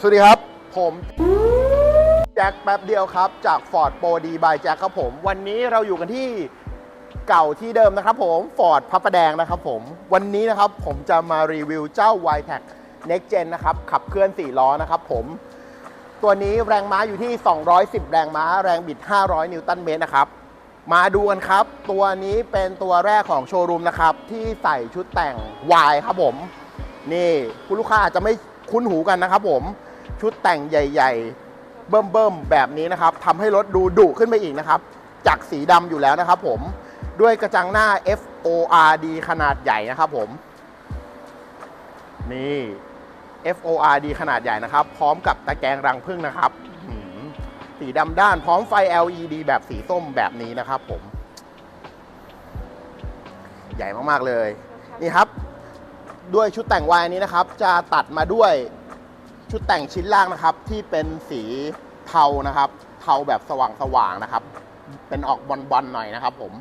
สวัสดีครับ ผมแจ็คแป๊บเดียวครับ จาก Ford Pro D by แจ็คครับผม วันนี้เราอยู่กันที่เก่าที่เดิมนะครับผม Ford พระประแดงนะครับผม วันนี้นะครับผมจะมารีวิวเจ้า y t e c Next Gen นะครับ ขับเคลื่อน 4 ล้อนะครับผม ตัวนี้แรงม้าอยู่ที่ 210 แรงม้า แรงบิด 500 นิวตันเมตรนะครับ มาดูกันครับ ตัวนี้เป็นตัวแรกของโชว์รูมนะครับ ที่ใส่ชุดแต่ง Y ครับผม นี่คุณลูกค้าอาจจะไม่คุ้นหูกันนะครับผม ชุดแต่งใหญ่ๆ เบิ่มๆ แบบนี้นะครับทำให้รถดูดุขึ้นไปอีกนะครับ จากสีดำอยู่แล้วนะครับผม ด้วยกระจังหน้า FORD ขนาดใหญ่นะครับผม นี่ FORD ขนาดใหญ่นะครับ พร้อมกับตะแกรงรังผึ้งนะครับ สีดำด้านพร้อมไฟ LED แบบสีส้มแบบนี้นะครับผม ใหญ่มากๆเลย นี่ครับ ด้วยชุดแต่งวายนี้นะครับ จะตัดมาด้วย ชุดแต่งชิ้นล่างนะครับที่เป็นสีเทานะครับ เทาแบบสว่างๆนะครับ เป็นออกบอลๆหน่อยนะครับ ผม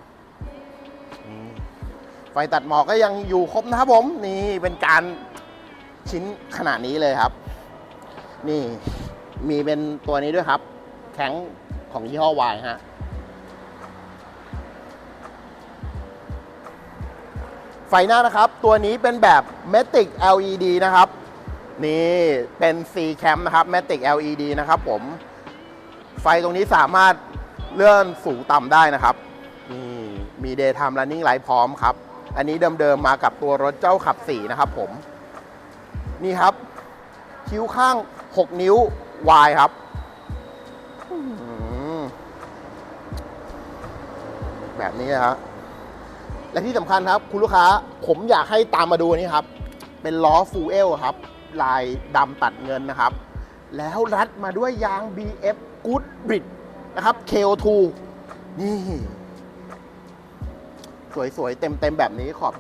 ไฟตัดหมอกก็ยังอยู่ครบนะครับผม นี่เป็นการชิ้นขนาดนี้เลยครับ นี่มีเป็นตัวนี้ด้วยครับ แข็งของยี่ห้อวายฮะไฟหน้านะครับ ตัวนี้เป็นแบบ Matic LED นะครับ นี่เป็น C cam นะครับ Matic LED นะครับผม ไฟตรงนี้สามารถเลื่อนสูงต่ำได้นะครับนี่มี Daytime Running Light พร้อมครับ อันนี้เดิมๆมากับตัวรถเจ้าขับ4นะครับผม นี่ครับ คิ้วข้าง 6 นิ้ว Y ครับแบบนี้นะครับและที่สำคัญครับ คุณลูกค้าผมอยากให้ตามมาดูนี่ครับ เป็นล้อฟูเอลครับ ลายดำตัดเงินนะครับ แล้วรัดมาด้วยยาง BF Good Brit นะครับ KO2 นี่ สวยๆ เต็มๆ แบบนี้ขอบ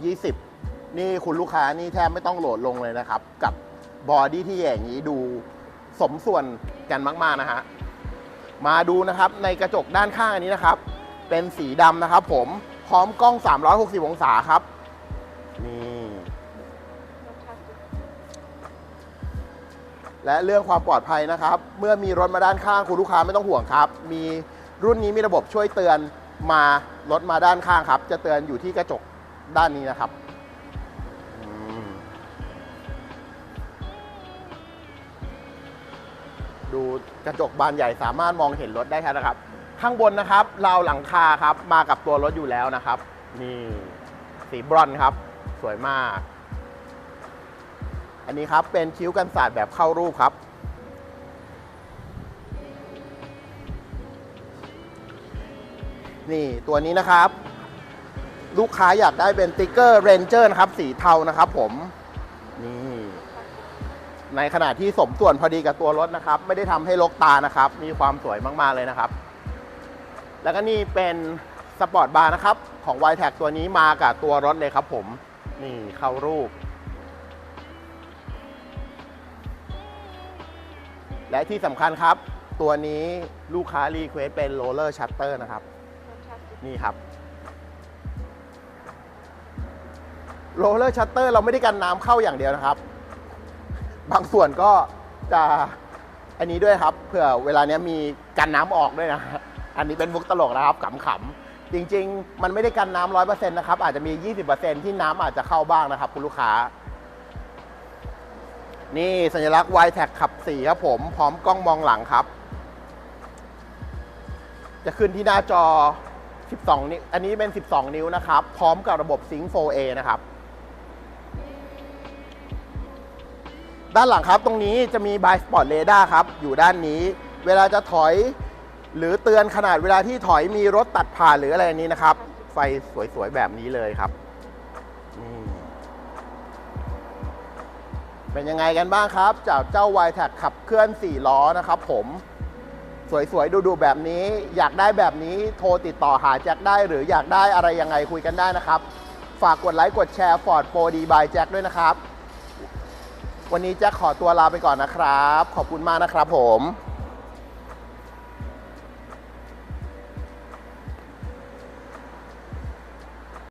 20 นี่คุณลูกค้านี่แทบไม่ต้องโหลดลงเลยนะครับ กับบอดี้ที่อย่างนี้ดูสมส่วนกันมาก ๆ นะฮะ มาดูนะครับในกระจกด้านข้างอันนี้นะครับ เป็นสีดำนะครับผมพร้อมกล้อง 360 องศาครับ และเรื่องความปลอดภัยนะครับ เมื่อมีรถมาด้านข้างคุณลูกค้าไม่ต้องห่วงครับ มีรุ่นนี้มีระบบช่วยเตือนมารถมาด้านข้างครับ จะเตือนอยู่ที่กระจกด้านนี้นะครับดูกระจกบานใหญ่สามารถมองเห็นรถได้ครับนะครับข้างบนนะครับราวหลังคาครับ มากับตัวรถอยู่แล้วนะครับ นี่สีบรอนซ์ครับ สวยมาก อันนี้ครับเป็นคิ้วกันศาสตร์แบบเข้ารูปครับ นี่ตัวนี้นะครับ ลูกค้าอยากได้เป็นติ๊กเกอร์เรนเจอร์นะครับ สีเทานะครับผม นี่ ในขณะที่สมส่วนพอดีกับตัวรถนะครับ ไม่ได้ทำให้ลกตานะครับ มีความสวยมาก ๆ เลยนะครับ แล้วก็นี่เป็นสปอร์ตบาร์นะครับ ของ y t แทตัวนี้มากับตัวรถเลยครับผม นี่เข้ารูป และที่สำคัญครับ ตัวนี้ลูกค้ารีเควสเป็นโรลเลอร์ชัตเตอร์นะครับ นี่ครับโรลเลอร์ชัตเตอร์เราไม่ได้กันน้ำเข้าอย่างเดียวนะครับ บางส่วนก็จะอันนี้ด้วยครับเผื่อเวลาเนี้ยมีกันน้ำออกด้วยนะ อันนี้เป็นมุกตลกนะครับขำๆจริง ๆ มันไม่ได้กันน้ำร้อยเปอร์เซ็นต์นะครับ อาจจะมี 20%ที่น้ำอาจจะเข้าบ้างนะครับ คุณลูกค้า นี่สัญลักษณ์ y t a g ขับ4ครับผม พร้อมกล้องมองหลังครับ จะขึ้นที่หน้าจอ 12 นิ้ว อันนี้เป็น 12 นิ้วนะครับ พร้อมกับระบบ Sync 4A นะครับ ด้านหลังครับตรงนี้จะมี By Spot Radar ครับ อยู่ด้านนี้ เวลาจะถอย หรือเตือนขนาดเวลาที่ถอยมีรถตัดผ่านหรืออะไรนี้นะครับ ไฟสวยๆแบบนี้เลยครับ เป็นยังไงกันบ้างครับ จากเจ้า y t a g ขับเคลื่อน 4 ล้อนะครับผมสวยๆ ดูๆ แบบนี้ อยากได้แบบนี้โทรติดต่อหาแจ็คได้ หรืออยากได้อะไรยังไงคุยกันได้นะครับ ฝากกดไลค์กดแชร์ Ford Pro D by แจ็คด้วยนะครับ วันนี้แจ็คขอตัวลาไปก่อนนะครับ ขอบคุณมากนะครับผม